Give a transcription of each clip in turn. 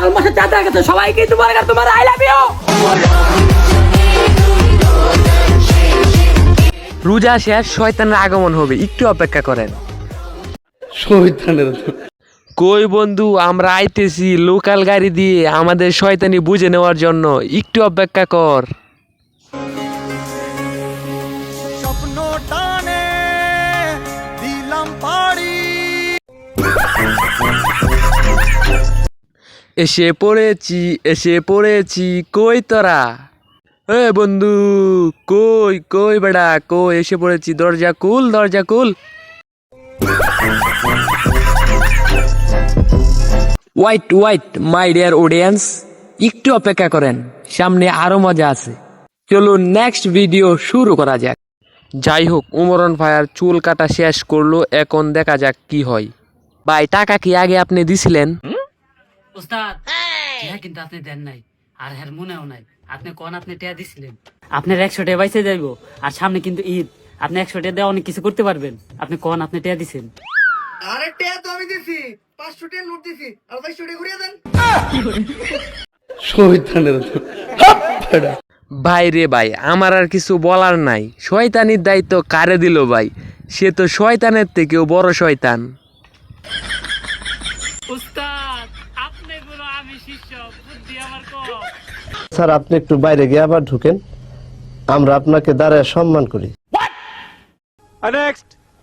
শাল মাসে চাঁদ কাছে সবাইকে তোমার কাছে তোমার আই লাভ ইউ রোজা শেষ শয়তানের আগমন হবে। একটু অপেক্ষা করেন। শয়তানের কই বন্ধু আমরা আইতেছি লোকাল গাড়ি দিয়ে আমাদের শয়তানি বুঝে নেওয়ার জন্য। একটু অপেক্ষা কর। এসে পড়েছি এসে পড়েছি কই তোরা? এ বন্ধু কই কই বেড়া কই? এসে পড়েছি দরজা কুল দরজা কুল wait wait my dear audience একটু অপেক্ষা করেন সামনে আরও মজা আছে। চলুন নেক্সট ভিডিও শুরু করা যাক। যাই হোক উমরন ভাইয়ার চুল কাটা শেষ করল এখন দেখা যাক কি হয়। ভাই টাকা কি আগে আপনি দিছিলেন? উস্তাদ টিয়া কিন্তু আপনি দেন নাই আর হ্যার মনেও নাই। আপনি কোন আপনি টিয়া দিছিলেন? আপনার একশো টাকা বাইসে যাইব আর সামনে কিন্তু ঈদ। আপনি একশো টাকা দিয়ে অনেক কিছু করতে পারবেন। আপনি কোন আপনি টিয়া দিছেন? আরে টিয়া তো আমি দিছি পাঁচশো টিয়া নোট দিছি আর বাইশশো টিয়া ঘুরিয়ে দেন। ভাই রে ভাই আমার আর কিছু বলার নাই। শয়তানির দায়িত্ব কারে দিল ভাই? সে তো শয়তানের থেকেও বড় শয়তান। স্যার আপনি একটু বাইরে গিয়ে আবার ঢুকেন। আমরা আপনাকে দাঁড়ায় সম্মান করি।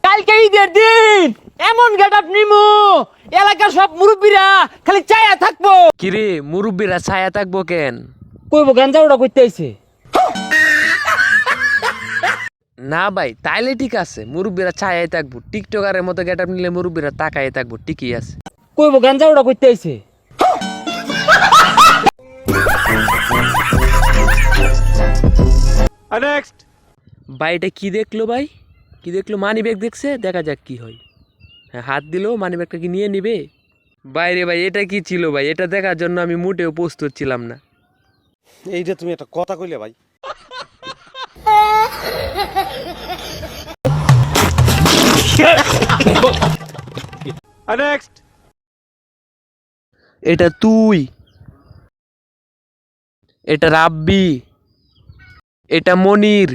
কালকে ঈদের দিন! এমন গেট আপ নিমু। এলাকার সব মুরব্বীরা খালি চায়া থাকব। কিরে মুরব্বীরা ছায়া থাকব কেন? কইবো গাঞ্জা ওটা করতে আইছে। না ভাই তাইলে ঠিক আছে মুরব্বীরা ছায়াই থাকব। টিকটকারের মতো গেট আপ নিলে মুরব্বীরা তাকাই থাকব ঠিকই আছে। কইবো গাঞ্জা ওটা করতে আইছে। ভাই এটা কি দেখল ভাই? কি দেখল? মানি ব্যাগ দেখছে? দেখা যাক কি হয়। হ্যাঁ হাত দিলো মানি ব্যাগটা কি নিয়ে নিবে? বাইরে ভাই এটা কি ছিল ভাই? এটা দেখার জন্য আমি মোটেও প্রস্তুত ছিলাম না। এইটা তুমি একটা কথা কইলে ভাই। এটা তুই। এটা রাব্বি। এটা মনির।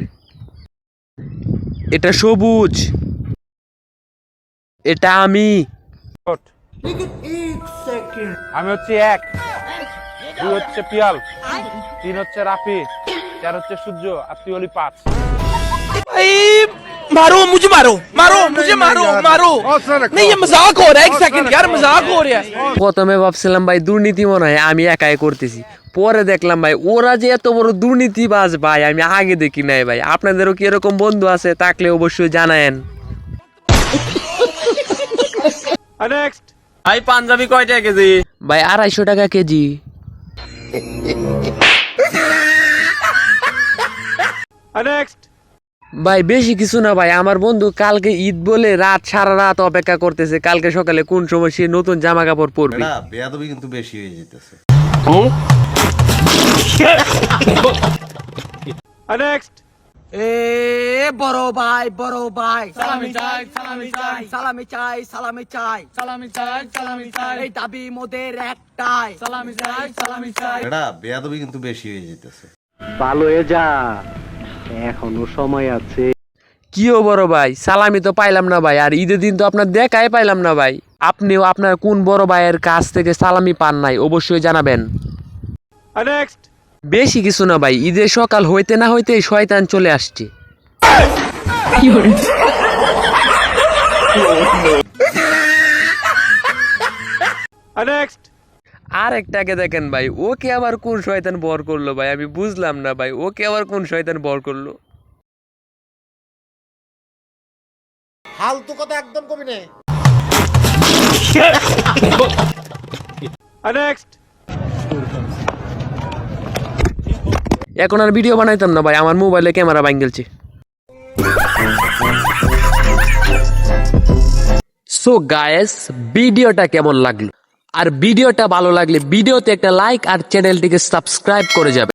এটা সবুজ। এটা আমি। আমি হচ্ছে এক দুই হচ্ছে পিয়াল তিন হচ্ছে রাফি চার হচ্ছে সূর্য আর তুই হলি পাঁচ। मारो मुझे मारो मारो मुझे मारो मारो नहीं ये मजाक हो रहा है एक सेकंड यार मजाक हो रहा है প্রথমে ভাবছিলাম ভাই দুর্নীতি মনে হয় আমি একাই করতেছি পরে দেখলাম ভাই ওরা যে এত বড় দুর্নীতিবাজ ভাই আমি আগে দেখি নাই ভাই আপনাদেরও কি এরকম বন্ধু আছে থাকলে অবশ্যই জানায়েন ভাই পাঞ্জাবি কয়টা কেজি ভাই আড়াইশো টাকা কেজি ভাই বেশি কিছু না ভাই। আমার বন্ধু কালকে ঈদ বলে রাত সারা রাত অপেক্ষা করতেছে। কালকে সকালে কোন সময় সে নতুন জামা কাপড় পরবে? না বেয়াদবি কিন্তু বেশি হয়ে যেতেছে। এ বড় ভাই বড় ভাই। সালামি চাই সালামি চাই। সালামি চাই সালামি চাই। সালামি চাই সালামি চাই। এই দাবি মোদের একটাই। সালামি চাই সালামি চাই। এটা বেয়াদবি কিন্তু বেশি হয়ে যেতেছে। ভালো হয়ে যা। এখনও সময় আছে। কিও বড় ভাই? সালামি তো পাইলাম না ভাই আর ঈদের দিন তো আপনার দেখাই পাইলাম না ভাই। আপনিও আপনার কোন বড় ভাইয়ের কাছ থেকে সালামি পান নাই অবশ্যই জানাবেন। বেশি কিছু না ভাই ঈদের সকাল হইতে না হইতে শয়তান চলে আসছে। আর একটাকে দেখেন ভাই ওকে আবার কোন শয়তান বর করল ভাই? আমি বুঝলাম না ভাই ওকে আবার কোন শয়তান বর করল? ফালতু কথা একদম কবি নে এখন আর ভিডিও বানাইতাম না ভাই আমার মোবাইলে ক্যামেরা ভাঙ্গেলছে। সো গায়েস ভিডিওটা কেমন লাগল? আর ভিডিওটা ভালো লাগলে ভিডিওতে একটা লাইক আর চ্যানেলটিকে সাবস্ক্রাইব করে যাবে।